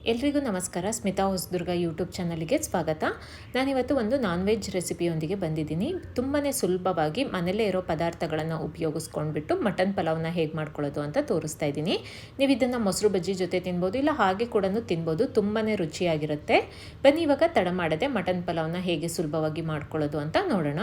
ಎಲ್ರಿಗೂ ನಮಸ್ಕಾರ. ಸ್ಮಿತಾ ಹೊಸದುರ್ಗ ಯೂಟ್ಯೂಬ್ ಚಾನಲಿಗೆ ಸ್ವಾಗತ. ನಾನಿವತ್ತು ಒಂದು ನಾನ್ ವೆಜ್ ರೆಸಿಪಿಯೊಂದಿಗೆ ಬಂದಿದ್ದೀನಿ. ತುಂಬಾ ಸುಲಭವಾಗಿ ಮನೆಯಲ್ಲೇ ಇರೋ ಪದಾರ್ಥಗಳನ್ನು ಉಪಯೋಗಿಸ್ಕೊಂಡ್ಬಿಟ್ಟು ಮಟನ್ ಪಲಾವ್ನ ಹೇಗೆ ಮಾಡ್ಕೊಳ್ಳೋದು ಅಂತ ತೋರಿಸ್ತಾ ಇದ್ದೀನಿ. ನೀವು ಇದನ್ನು ಮೊಸರು ಬಜ್ಜಿ ಜೊತೆ ತಿನ್ಬೋದು, ಇಲ್ಲ ಹಾಗೆ ಕೂಡ ತಿನ್ಬೋದು ತುಂಬಾ ರುಚಿಯಾಗಿರುತ್ತೆ. ಬನ್ನಿ, ಇವಾಗ ತಡ ಮಾಡದೆ ಮಟನ್ ಪಲಾವ್ನ ಹೇಗೆ ಸುಲಭವಾಗಿ ಮಾಡ್ಕೊಳ್ಳೋದು ಅಂತ ನೋಡೋಣ.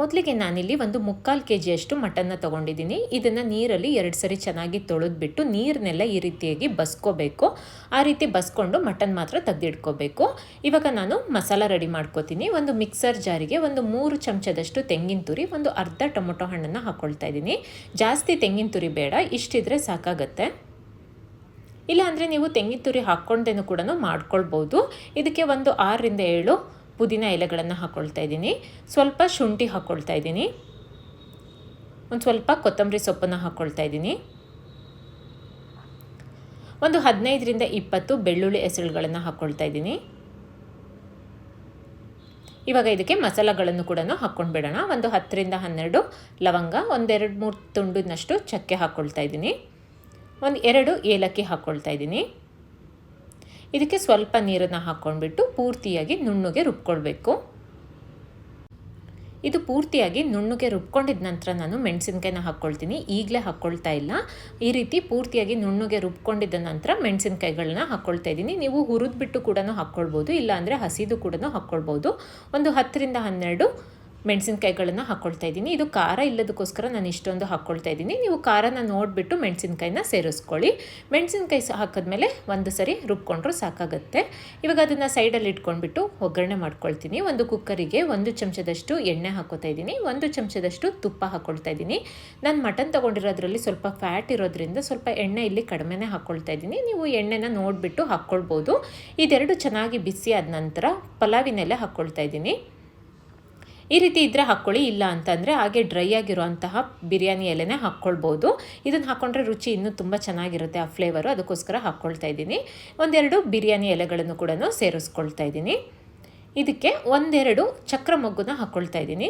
ಮೊದಲಿಗೆ ನಾನಿಲ್ಲಿ ಒಂದು ಮುಕ್ಕಾಲು ಕೆ ಜಿಯಷ್ಟು ಮಟನ್ನ ತೊಗೊಂಡಿದ್ದೀನಿ. ಇದನ್ನು ನೀರಲ್ಲಿ ಎರಡು ಸರಿ ಚೆನ್ನಾಗಿ ತೊಳೆದ್ಬಿಟ್ಟು ನೀರನ್ನೆಲ್ಲ ಈ ರೀತಿಯಾಗಿ ಬಸ್ಕೋಬೇಕು. ಆ ರೀತಿ ಬಸ್ಕೊಂಡು ಮಟನ್ ಮಾತ್ರ ತೆಗೆದಿಟ್ಕೋಬೇಕು. ಇವಾಗ ನಾನು ಮಸಾಲ ರೆಡಿ ಮಾಡ್ಕೋತೀನಿ. ಒಂದು ಮಿಕ್ಸರ್ ಜಾರಿಗೆ ಒಂದು ಮೂರು ಚಮಚದಷ್ಟು ತೆಂಗಿನ ತುರಿ, ಒಂದು ಅರ್ಧ ಟೊಮೊಟೊ ಹಣ್ಣನ್ನು ಹಾಕ್ಕೊಳ್ತಾ ಇದ್ದೀನಿ. ಜಾಸ್ತಿ ತೆಂಗಿನ ತುರಿ ಬೇಡ, ಇಷ್ಟಿದ್ರೆ ಸಾಕಾಗತ್ತೆ. ಇಲ್ಲ ಅಂದರೆ ನೀವು ತೆಂಗಿನ ತುರಿ ಹಾಕ್ಕೊಂಡೇನು ಕೂಡ ಮಾಡ್ಕೊಳ್ಬೋದು. ಇದಕ್ಕೆ ಒಂದು ಆರರಿಂದ ಏಳು ಪುದೀನ ಎಲೆಗಳನ್ನು ಹಾಕ್ಕೊಳ್ತಾ ಇದ್ದೀನಿ. ಸ್ವಲ್ಪ ಶುಂಠಿ ಹಾಕ್ಕೊಳ್ತಾ ಇದ್ದೀನಿ. ಒಂದು ಸ್ವಲ್ಪ ಕೊತ್ತಂಬರಿ ಸೊಪ್ಪನ್ನು ಹಾಕ್ಕೊಳ್ತಾ ಇದ್ದೀನಿ. ಒಂದು ಹದಿನೈದರಿಂದ ಇಪ್ಪತ್ತು ಬೆಳ್ಳುಳ್ಳಿ ಹೆಸರುಗಳನ್ನು ಹಾಕ್ಕೊಳ್ತಾ ಇದ್ದೀನಿ. ಇವಾಗ ಇದಕ್ಕೆ ಮಸಾಲಗಳನ್ನು ಕೂಡ ಹಾಕ್ಕೊಂಡು ಬಿಡೋಣ ಒಂದು ಹತ್ತರಿಂದ ಹನ್ನೆರಡು ಲವಂಗ, ಒಂದೆರಡು ಮೂರು ತುಂಡಿನಷ್ಟು ಚಕ್ಕೆ ಹಾಕ್ಕೊಳ್ತಾ ಇದ್ದೀನಿ. ಒಂದು ಎರಡು ಏಲಕ್ಕಿ ಹಾಕ್ಕೊಳ್ತಾ ಇದ್ದೀನಿ. ಇದಕ್ಕೆ ಸ್ವಲ್ಪ ನೀರನ್ನು ಹಾಕ್ಕೊಂಡ್ಬಿಟ್ಟು ಪೂರ್ತಿಯಾಗಿ ನುಣ್ಣಗೆ ರುಬ್ಕೊಳ್ಬೇಕು. ಇದು ಪೂರ್ತಿಯಾಗಿ ನುಣ್ಣಗೆ ರುಬ್ಕೊಂಡಿದ ನಂತರ ನಾನು ಮೆಣಸಿನ್ಕಾಯಿನ ಹಾಕ್ಕೊಳ್ತೀನಿ. ಈಗಲೇ ಹಾಕ್ಕೊಳ್ತಾ ಇಲ್ಲ. ಈ ರೀತಿ ಪೂರ್ತಿಯಾಗಿ ನುಣ್ಣಗೆ ರುಬ್ಕೊಂಡಿದ್ದ ನಂತರ ಮೆಣಸಿನ್ಕಾಯಿಗಳನ್ನ ಹಾಕ್ಕೊಳ್ತಾ ಇದ್ದೀನಿ. ನೀವು ಹುರಿದ್ಬಿಟ್ಟು ಕೂಡ ಹಾಕ್ಕೊಳ್ಬೋದು, ಇಲ್ಲಾಂದರೆ ಹಸಿದು ಕೂಡ ಹಾಕ್ಕೊಳ್ಬೋದು. ಒಂದು ಹತ್ತರಿಂದ ಹನ್ನೆರಡು ಮೆಣಸಿನ್ಕಾಯಿಗಳನ್ನು ಹಾಕ್ಕೊಳ್ತಾ ಇದ್ದೀನಿ. ಇದು ಖಾರ ಇಲ್ಲದಕ್ಕೋಸ್ಕರ ನಾನು ಇಷ್ಟೊಂದು ಹಾಕ್ಕೊಳ್ತಾ ಇದ್ದೀನಿ. ನೀವು ಖಾರನ ನೋಡಿಬಿಟ್ಟು ಮೆಣಸಿನ್ಕಾಯಿನ ಸೇರಿಸ್ಕೊಳ್ಳಿ. ಮೆಣಸಿನ್ಕಾಯಿ ಹಾಕಿದ್ಮೇಲೆ ಒಂದು ಸರಿ ರುಬ್ಕೊಂಡ್ರೂ ಸಾಕಾಗುತ್ತೆ. ಇವಾಗ ಅದನ್ನು ಸೈಡಲ್ಲಿ ಇಟ್ಕೊಂಡ್ಬಿಟ್ಟು ಒಗ್ಗರಣೆ ಮಾಡ್ಕೊಳ್ತೀನಿ. ಒಂದು ಕುಕ್ಕರಿಗೆ ಒಂದು ಚಮಚದಷ್ಟು ಎಣ್ಣೆ ಹಾಕೋತಾ ಇದ್ದೀನಿ. ಒಂದು ಚಮಚದಷ್ಟು ತುಪ್ಪ ಹಾಕ್ಕೊಳ್ತಾ ಇದ್ದೀನಿ. ನಾನು ಮಟನ್ ತೊಗೊಂಡಿರೋದ್ರಲ್ಲಿ ಸ್ವಲ್ಪ ಫ್ಯಾಟ್ ಇರೋದ್ರಿಂದ ಸ್ವಲ್ಪ ಎಣ್ಣೆ ಇಲ್ಲಿ ಕಡಿಮೆನೇ ಹಾಕ್ಕೊಳ್ತಾ ಇದ್ದೀನಿ. ನೀವು ಎಣ್ಣೆನ ನೋಡಿಬಿಟ್ಟು ಹಾಕ್ಕೊಳ್ಬೋದು ಇದೆರಡು ಚೆನ್ನಾಗಿ ಬಿಸಿ ಆದ ನಂತರ ಪಲಾವಿನೆಲ್ಲ ಹಾಕ್ಕೊಳ್ತಾ ಇದ್ದೀನಿ. ಈ ರೀತಿ ಇದ್ದರೆ ಹಾಕ್ಕೊಳ್ಳಿ ಇಲ್ಲ ಅಂತಂದರೆ ಹಾಗೆ ಡ್ರೈ ಆಗಿರುವಂತಹ ಬಿರಿಯಾನಿ ಎಲೆನೇ ಹಾಕ್ಕೊಳ್ಬೋದು. ಇದನ್ನು ಹಾಕ್ಕೊಂಡ್ರೆ ರುಚಿ ಇನ್ನೂ ತುಂಬ ಚೆನ್ನಾಗಿರುತ್ತೆ ಆ ಫ್ಲೇವರು ಅದಕ್ಕೋಸ್ಕರ ಹಾಕ್ಕೊಳ್ತಾ ಇದ್ದೀನಿ. ಒಂದೆರಡು ಬಿರಿಯಾನಿ ಎಲೆಗಳನ್ನು ಕೂಡ ಸೇರಿಸ್ಕೊಳ್ತಾ ಇದ್ದೀನಿ. ಇದಕ್ಕೆ ಒಂದೆರಡು ಚಕ್ರ ಮೊಗ್ಗನ್ನ ಹಾಕ್ಕೊಳ್ತಾ ಇದ್ದೀನಿ.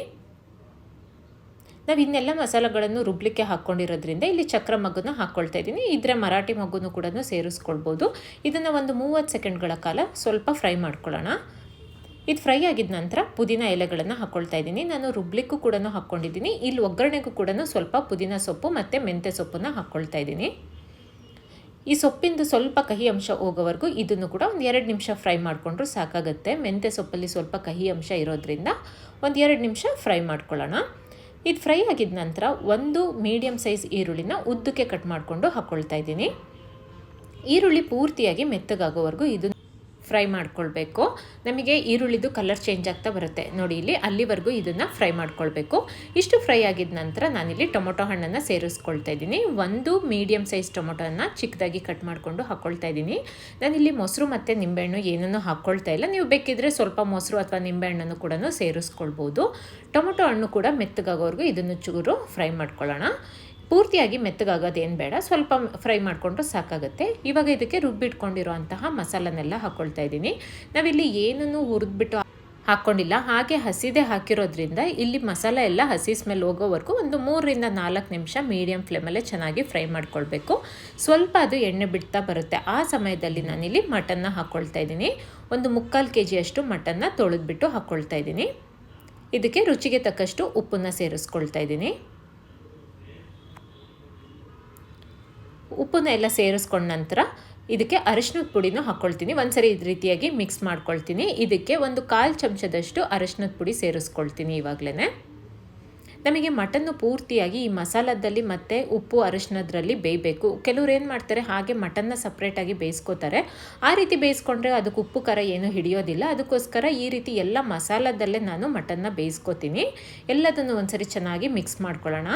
ನಾವು ಇನ್ನೆಲ್ಲ ಮಸಾಲೆಗಳನ್ನು ರುಬ್ಲಿಕ್ಕೆ ಹಾಕ್ಕೊಂಡಿರೋದ್ರಿಂದ ಇಲ್ಲಿ ಚಕ್ರ ಮಗ್ಗನ್ನು ಹಾಕ್ಕೊಳ್ತಾ ಇದ್ದೀನಿ. ಇದ್ರೆ ಮರಾಠಿ ಮಗ್ಗನ್ನು ಕೂಡ ಸೇರಿಸ್ಕೊಳ್ಬೋದು. ಇದನ್ನು ಒಂದು ಮೂವತ್ತು ಸೆಕೆಂಡ್ಗಳ ಕಾಲ ಸ್ವಲ್ಪ ಫ್ರೈ ಮಾಡ್ಕೊಳ್ಳೋಣ. ಇದು ಫ್ರೈ ಆಗಿದ ನಂತರ ಪುದೀನ ಎಲೆಗಳನ್ನು ಹಾಕ್ಕೊಳ್ತಾ ಇದ್ದೀನಿ. ನಾನು ರುಬ್ಲಿಕ್ಕೂ ಕೂಡ ಹಾಕ್ಕೊಂಡಿದ್ದೀನಿ. ಇಲ್ಲಿ ಒಗ್ಗರಣೆಗೂ ಕೂಡ ಸ್ವಲ್ಪ ಪುದೀನ ಸೊಪ್ಪು ಮತ್ತು ಮೆಂತ್ಯ ಸೊಪ್ಪನ್ನು ಹಾಕ್ಕೊಳ್ತಾ ಇದ್ದೀನಿ. ಈ ಸೊಪ್ಪಿಂದ ಸ್ವಲ್ಪ ಕಹಿ ಅಂಶ ಹೋಗೋವರೆಗೂ ಇದನ್ನು ಕೂಡ ಒಂದು ಎರಡು ನಿಮಿಷ ಫ್ರೈ ಮಾಡಿಕೊಂಡ್ರೂ ಸಾಕಾಗುತ್ತೆ. ಮೆಂತ್ಯ ಸೊಪ್ಪಲ್ಲಿ ಸ್ವಲ್ಪ ಕಹಿ ಅಂಶ ಇರೋದ್ರಿಂದ ಒಂದು ಎರಡು ನಿಮಿಷ ಫ್ರೈ ಮಾಡ್ಕೊಳ್ಳೋಣ. ಇದು ಫ್ರೈ ಆಗಿದ ನಂತರ ಒಂದು ಮೀಡಿಯಮ್ ಸೈಜ್ ಈರುಳ್ಳಿನ ಉದ್ದಕ್ಕೆ ಕಟ್ ಮಾಡಿಕೊಂಡು ಹಾಕ್ಕೊಳ್ತಾ ಇದ್ದೀನಿ. ಈರುಳ್ಳಿ ಪೂರ್ತಿಯಾಗಿ ಮೆತ್ತಗಾಗೋವರೆಗೂ ಇದು ಫ್ರೈ ಮಾಡ್ಕೊಳ್ಬೇಕು. ನಮಗೆ ಈರುಳ್ಳಿದು ಕಲರ್ ಚೇಂಜ್ ಆಗ್ತಾ ಬರುತ್ತೆ. ನೋಡಿ ಇಲ್ಲಿ ಅಲ್ಲಿವರೆಗೂ ಇದನ್ನು ಫ್ರೈ ಮಾಡ್ಕೊಳ್ಬೇಕು. ಇಷ್ಟು ಫ್ರೈ ಆಗಿದ ನಂತರ ನಾನಿಲ್ಲಿ ಟೊಮೊಟೊ ಹಣ್ಣನ್ನು ಸೇರಿಸ್ಕೊಳ್ತಾ ಇದ್ದೀನಿ. ಒಂದು ಮೀಡಿಯಮ್ ಸೈಜ್ ಟೊಮೊಟೊನ ಚಿಕ್ಕದಾಗಿ ಕಟ್ ಮಾಡಿಕೊಂಡು ಹಾಕ್ಕೊಳ್ತಾ ಇದ್ದೀನಿ. ನಾನಿಲ್ಲಿ ಮೊಸರು ಮತ್ತು ನಿಂಬೆಹಣ್ಣು ಏನನ್ನು ಹಾಕ್ಕೊಳ್ತಾ ಇಲ್ಲ. ನೀವು ಬೇಕಿದ್ರೆ ಸ್ವಲ್ಪ ಮೊಸರು ಅಥವಾ ನಿಂಬೆಹಣ್ಣನ್ನು ಕೂಡ ಸೇರಿಸ್ಕೊಳ್ಬೋದು. ಟೊಮೊಟೊ ಹಣ್ಣು ಕೂಡ ಮೆತ್ತಗಾಗೋವರೆಗೂ ಇದನ್ನು ಚೂರು ಫ್ರೈ ಮಾಡ್ಕೊಳ್ಳೋಣ. ಪೂರ್ತಿಯಾಗಿ ಮೆತ್ತಗಾಗೋದೇನು ಬೇಡ. ಸ್ವಲ್ಪ ಫ್ರೈ ಮಾಡಿಕೊಂಡ್ರೆ ಸಾಕಾಗುತ್ತೆ. ಇವಾಗ ಇದಕ್ಕೆ ರುಬ್ಬಿಟ್ಕೊಂಡಿರುವಂತಹ ಮಸಾಲನೆಲ್ಲ ಹಾಕ್ಕೊಳ್ತಾ ಇದ್ದೀನಿ. ನಾವಿಲ್ಲಿ ಏನನ್ನು ಹುರಿದ್ಬಿಟ್ಟು ಹಾಕ್ಕೊಂಡಿಲ್ಲ ಹಾಗೆ ಹಸಿದೆ ಹಾಕಿರೋದ್ರಿಂದ ಇಲ್ಲಿ ಮಸಾಲೆ ಎಲ್ಲ ಹಸಿ ಸ್ಮೆಲ್ ಹೋಗೋವರೆಗೂ ಒಂದು ಮೂರರಿಂದ ನಾಲ್ಕು ನಿಮಿಷ ಮೀಡಿಯಮ್ ಫ್ಲೇಮಲ್ಲೇ ಚೆನ್ನಾಗಿ ಫ್ರೈ ಮಾಡ್ಕೊಳ್ಬೇಕು. ಸ್ವಲ್ಪ ಅದು ಎಣ್ಣೆ ಬಿಡ್ತಾ ಬರುತ್ತೆ. ಆ ಸಮಯದಲ್ಲಿ ನಾನಿಲ್ಲಿ ಮಟನ್ನ ಹಾಕ್ಕೊಳ್ತಾ ಇದ್ದೀನಿ. ಒಂದು ಮುಕ್ಕಾಲು ಕೆ ಜಿಯಷ್ಟು ಮಟನ್ನ ತೊಳೆದ್ಬಿಟ್ಟು ಹಾಕ್ಕೊಳ್ತಾ ಇದ್ದೀನಿ. ಇದಕ್ಕೆ ರುಚಿಗೆ ತಕ್ಕಷ್ಟು ಉಪ್ಪನ್ನು ಸೇರಿಸ್ಕೊಳ್ತಾ ಇದ್ದೀನಿ. ಉಪ್ಪನ್ನ ಎಲ್ಲ ಸೇರಿಸ್ಕೊಂಡ ನಂತರ ಇದಕ್ಕೆ ಅರಿಶಿನದ ಪುಡಿನೂ ಹಾಕ್ಕೊಳ್ತೀನಿ ಒಂದ್ಸರಿ ಇದು ರೀತಿಯಾಗಿ ಮಿಕ್ಸ್ ಮಾಡ್ಕೊಳ್ತೀನಿ. ಇದಕ್ಕೆ ಒಂದು ಕಾಲು ಚಮಚದಷ್ಟು ಅರಿಶಿನದ ಪುಡಿ ಸೇರಿಸ್ಕೊಳ್ತೀನಿ ಇವಾಗಲೇ ನಮಗೆ ಮಟನ್ನು ಪೂರ್ತಿಯಾಗಿ ಈ ಮಸಾಲದಲ್ಲಿ ಮತ್ತು ಉಪ್ಪು ಅರಿಶಿನದ್ರಲ್ಲಿ ಬೇಯಬೇಕು. ಕೆಲವ್ರು ಏನು ಮಾಡ್ತಾರೆ, ಹಾಗೆ ಮಟನ್ನ ಸಪ್ರೇಟಾಗಿ ಬೇಯಿಸ್ಕೋತಾರೆ. ಆ ರೀತಿ ಬೇಯಿಸ್ಕೊಂಡ್ರೆ ಅದಕ್ಕೆ ಉಪ್ಪು, ಖಾರ ಏನು ಹಿಡಿಯೋದಿಲ್ಲ. ಅದಕ್ಕೋಸ್ಕರ ಈ ರೀತಿ ಎಲ್ಲ ಮಸಾಲದಲ್ಲೇ ನಾನು ಮಟನ್ನ ಬೇಯಿಸ್ಕೋತೀನಿ. ಎಲ್ಲದನ್ನು ಒಂದ್ಸರಿ ಚೆನ್ನಾಗಿ ಮಿಕ್ಸ್ ಮಾಡ್ಕೊಳ್ಳೋಣ.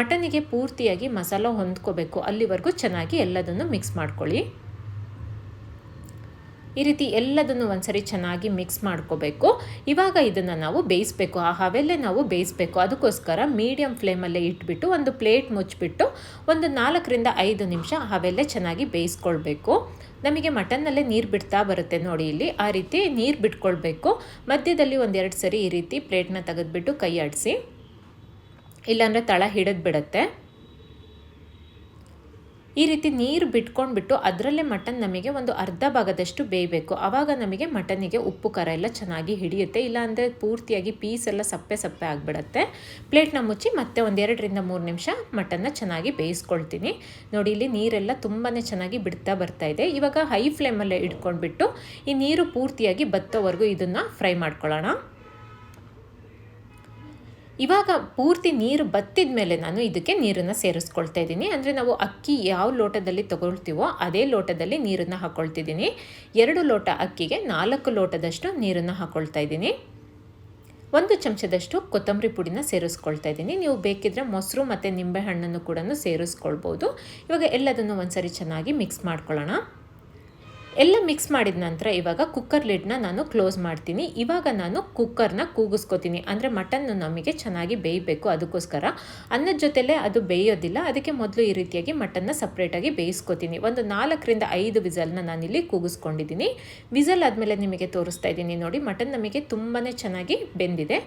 ಮಟನಿಗೆ ಪೂರ್ತಿಯಾಗಿ ಮಸಾಲ ಹೊಂದ್ಕೋಬೇಕು. ಅಲ್ಲಿವರೆಗೂ ಚೆನ್ನಾಗಿ ಎಲ್ಲದನ್ನು ಮಿಕ್ಸ್ ಮಾಡ್ಕೊಳ್ಳಿ. ಈ ರೀತಿ ಎಲ್ಲದನ್ನು ಒಂದ್ಸರಿ ಚೆನ್ನಾಗಿ ಮಿಕ್ಸ್ ಮಾಡ್ಕೋಬೇಕು. ಇವಾಗ ಇದನ್ನು ನಾವು ಬೇಯಿಸಬೇಕು. ಆ ಹವೆಲ್ಲೇ ನಾವು ಬೇಯಿಸಬೇಕು. ಅದಕ್ಕೋಸ್ಕರ ಮೀಡಿಯಮ್ ಫ್ಲೇಮಲ್ಲೇ ಇಟ್ಬಿಟ್ಟು ಒಂದು ಪ್ಲೇಟ್ ಮುಚ್ಚಿಬಿಟ್ಟು ಒಂದು ನಾಲ್ಕರಿಂದ ಐದು ನಿಮಿಷ ಹವೆಲ್ಲೇ ಚೆನ್ನಾಗಿ ಬೇಯಿಸ್ಕೊಳ್ಬೇಕು. ನಮಗೆ ಮಟನ್ನಲ್ಲೇ ನೀರು ಬಿಡ್ತಾ ಬರುತ್ತೆ ನೋಡಿ ಇಲ್ಲಿ. ಆ ರೀತಿ ನೀರು ಬಿಟ್ಕೊಳ್ಬೇಕು. ಮಧ್ಯದಲ್ಲಿ ಒಂದೆರಡು ಸರಿ ಈ ರೀತಿ ಪ್ಲೇಟ್ನ ತೆಗೆದ್ಬಿಟ್ಟು ಕೈ ಆಡಿಸಿ ಇಲ್ಲಾಂದರೆ ತಳ ಹಿಡಿದು ಬಿಡುತ್ತೆ ಈ ರೀತಿ ನೀರು ಬಿಟ್ಕೊಂಡ್ಬಿಟ್ಟು ಅದರಲ್ಲೇ ಮಟನ್ ನಮಗೆ ಒಂದು ಅರ್ಧ ಭಾಗದಷ್ಟು ಬೇಯಬೇಕು. ಆವಾಗ ನಮಗೆ ಮಟನಿಗೆ ಉಪ್ಪು, ಖಾರ ಎಲ್ಲ ಚೆನ್ನಾಗಿ ಹಿಡಿಯುತ್ತೆ. ಇಲ್ಲಾಂದರೆ ಪೂರ್ತಿಯಾಗಿ ಪೀಸ್ ಎಲ್ಲ ಸಪ್ಪೆ ಸಪ್ಪೆ ಆಗಿಬಿಡತ್ತೆ. ಪ್ಲೇಟ್ನ ಮುಚ್ಚಿ ಮತ್ತೆ ಒಂದು ಎರಡರಿಂದ ಮೂರು ನಿಮಿಷ ಮಟನ್ನ ಚೆನ್ನಾಗಿ ಬೇಯಿಸ್ಕೊಳ್ತೀನಿ. ನೋಡಿ, ಇಲ್ಲಿ ನೀರೆಲ್ಲ ತುಂಬಾ ಚೆನ್ನಾಗಿ ಬಿಡ್ತಾ ಬರ್ತಾ ಇದೆ. ಇವಾಗ ಹೈ ಫ್ಲೇಮಲ್ಲೇ ಇಟ್ಕೊಂಡ್ಬಿಟ್ಟು ಈ ನೀರು ಪೂರ್ತಿಯಾಗಿ ಬತ್ತೋವರೆಗೂ ಇದನ್ನು ಫ್ರೈ ಮಾಡ್ಕೊಳ್ಳೋಣ. ಇವಾಗ ಪೂರ್ತಿ ನೀರು ಬತ್ತಿದ ಮೇಲೆ ನಾನು ಇದಕ್ಕೆ ನೀರನ್ನು ಸೇರಿಸ್ಕೊಳ್ತಾ ಇದ್ದೀನಿ. ಅಂದರೆ ನಾವು ಅಕ್ಕಿ ಯಾವ ಲೋಟದಲ್ಲಿ ತಗೊಳ್ತೀವೋ ಅದೇ ಲೋಟದಲ್ಲಿ ನೀರನ್ನು ಹಾಕ್ಕೊಳ್ತಿದ್ದೀನಿ ಎರಡು ಲೋಟ ಅಕ್ಕಿಗೆ ನಾಲ್ಕು ಲೋಟದಷ್ಟು ನೀರನ್ನು ಹಾಕ್ಕೊಳ್ತಾ ಇದ್ದೀನಿ. ಒಂದು ಚಮಚದಷ್ಟು ಕೊತ್ತಂಬರಿ ಪುಡಿನ ಸೇರಿಸ್ಕೊಳ್ತಾ ಇದ್ದೀನಿ. ನೀವು ಬೇಕಿದ್ರೆ ಮೊಸರು ಮತ್ತು ನಿಂಬೆಹಣ್ಣನ್ನು ಕೂಡ ಸೇರಿಸ್ಕೊಳ್ಬೋದು. ಇವಾಗ ಎಲ್ಲದನ್ನು ಒಂದ್ಸರಿ ಚೆನ್ನಾಗಿ ಮಿಕ್ಸ್ ಮಾಡ್ಕೊಳ್ಳೋಣ. ಎಲ್ಲ ಮಿಕ್ಸ್ ಮಾಡಿದ ನಂತರ ಇವಾಗ ಕುಕ್ಕರ್ ಲಿಡ್ನ ನಾನು ಕ್ಲೋಸ್ ಮಾಡ್ತೀನಿ. ಇವಾಗ ನಾನು ಕುಕ್ಕರ್ನ ಕೂಗಿಸ್ಕೊತೀನಿ. ಅಂದರೆ ಮಟನ್ನು ನಮಗೆ ಚೆನ್ನಾಗಿ ಬೇಯಬೇಕು ಅದಕ್ಕೋಸ್ಕರ. ಅನ್ನದ ಜೊತೆಲೇ ಅದು ಬೇಯೋದಿಲ್ಲ. ಅದಕ್ಕೆ ಮೊದಲು ಈ ರೀತಿಯಾಗಿ ಮಟನ್ನ ಸಪ್ರೇಟಾಗಿ ಬೇಯಿಸ್ಕೋತೀನಿ. ಒಂದು ನಾಲ್ಕರಿಂದ ಐದು ವಿಸಲ್ನ ನಾನಿಲ್ಲಿ ಕೂಗಿಸ್ಕೊಂಡಿದ್ದೀನಿ. ವಿಸಲ್ ಆದಮೇಲೆ ನಿಮಗೆ ತೋರಿಸ್ತಾ ಇದ್ದೀನಿ ನೋಡಿ. ಮಟನ್ ನಮಗೆ ತುಂಬಾ ಚೆನ್ನಾಗಿ ಬೆಂದಿದೆ.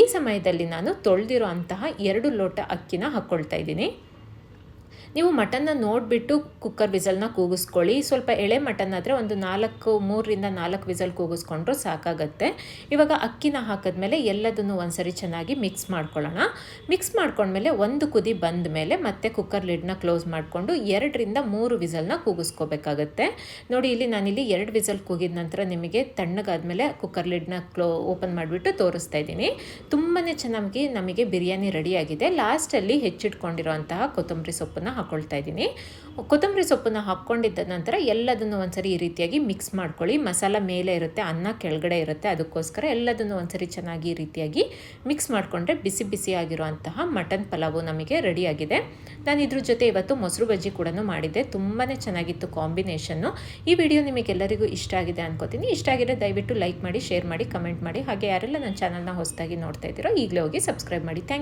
ಈ ಸಮಯದಲ್ಲಿ ನಾನು ತೊಳೆದಿರೋ ಅಂತಹ ಎರಡು ಲೋಟ ಅಕ್ಕಿನ ಹಾಕ್ಕೊಳ್ತಾ ಇದ್ದೀನಿ. ನೀವು ಮಟನ್ನ ನೋಡಿಬಿಟ್ಟು ಕುಕ್ಕರ್ ವಿಸಲ್ನ ಕೂಗಿಸ್ಕೊಳ್ಳಿ. ಸ್ವಲ್ಪ ಎಳೆ ಮಟನ್ ಆದರೆ ಒಂದು ನಾಲ್ಕು, ಮೂರರಿಂದ ನಾಲ್ಕು ವಿಸಲ್ ಕೂಗಿಸ್ಕೊಂಡ್ರೂ ಸಾಕಾಗತ್ತೆ. ಇವಾಗ ಅಕ್ಕಿನ ಹಾಕಿದ್ಮೇಲೆ ಎಲ್ಲದನ್ನು ಒಂದ್ಸರಿ ಚೆನ್ನಾಗಿ ಮಿಕ್ಸ್ ಮಾಡ್ಕೊಳ್ಳೋಣ. ಮಿಕ್ಸ್ ಮಾಡ್ಕೊಂಡ್ಮೇಲೆ ಒಂದು ಕುದಿ ಬಂದ ಮೇಲೆ ಮತ್ತೆ ಕುಕ್ಕರ್ ಲಿಡ್ನ ಕ್ಲೋಸ್ ಮಾಡಿಕೊಂಡು ಎರಡರಿಂದ ಮೂರು ವಿಸಲ್ನ ಕೂಗಿಸ್ಕೋಬೇಕಾಗತ್ತೆ. ನೋಡಿ, ಇಲ್ಲಿ ನಾನಿಲ್ಲಿ ಎರಡು ವಿಸಲ್ ಕೂಗಿದ ನಂತರ ನಿಮಗೆ ತಣ್ಣಗಾದ್ಮೇಲೆ ಕುಕ್ಕರ್ ಲಿಡ್ನ ಕ್ಲೋ ಓಪನ್ ಮಾಡಿಬಿಟ್ಟು ತೋರಿಸ್ತಾ ಇದ್ದೀನಿ. ತುಂಬಾ ಚೆನ್ನಾಗಿ ನಮಗೆ ಬಿರಿಯಾನಿ ರೆಡಿಯಾಗಿದೆ ಲಾಸ್ಟಲ್ಲಿ ಹೆಚ್ಚಿಟ್ಕೊಂಡಿರುವಂತಹ ಕೊತ್ತಂಬರಿ ಸೊಪ್ಪನ್ನು ಹಾಕ್ಕೊಳ್ತಾ ಇದ್ದೀನಿ. ಕೊತ್ತಂಬರಿ ಸೊಪ್ಪನ್ನು ಹಾಕ್ಕೊಂಡಿದ್ದ ನಂತರ ಎಲ್ಲದನ್ನು ಒಂದ್ಸರಿ ಈ ರೀತಿಯಾಗಿ ಮಿಕ್ಸ್ ಮಾಡ್ಕೊಳ್ಳಿ. ಮಸಾಲ ಮೇಲೆ ಇರುತ್ತೆ, ಅನ್ನ ಕೆಳಗಡೆ ಇರುತ್ತೆ, ಅದಕ್ಕೋಸ್ಕರ ಎಲ್ಲದನ್ನು ಒಂದ್ಸರಿ ಚೆನ್ನಾಗಿ ಈ ರೀತಿಯಾಗಿ ಮಿಕ್ಸ್ ಮಾಡಿಕೊಂಡ್ರೆ ಬಿಸಿ ಬಿಸಿ ಆಗಿರುವಂತಹ ಮಟನ್ ಪಲಾವು ನಮಗೆ ರೆಡಿಯಾಗಿದೆ ನಾನು ಇದ್ರ ಜೊತೆ ಇವತ್ತು ಮೊಸರು ಬಜ್ಜಿ ಕೂಡ ಮಾಡಿದ್ದೆ. ತುಂಬಾ ಚೆನ್ನಾಗಿತ್ತು ಕಾಂಬಿನೇಷನ್ನು ಈ ವಿಡಿಯೋ ನಿಮಗೆಲ್ಲರಿಗೂ ಇಷ್ಟ ಆಗಿದೆ ಅನ್ಕೋತೀನಿ. ಇಷ್ಟ ಆಗಿದೆ ದಯವಿಟ್ಟು ಲೈಕ್ ಮಾಡಿ ಶೇರ್ ಮಾಡಿ ಕಮೆಂಟ್ ಮಾಡಿ. ಹಾಗೆ ಯಾರೆಲ್ಲ ನನ್ನ ಚಾನಲ್ನ ಹೊಸದಾಗಿ ನೋಡ್ತಾ ಇದ್ದೀರೋ ಈಗಲೇ ಹೋಗಿ ಸಬ್ಸ್ಕ್ರೈಬ್ ಮಾಡಿ. ಥ್ಯಾಂಕ್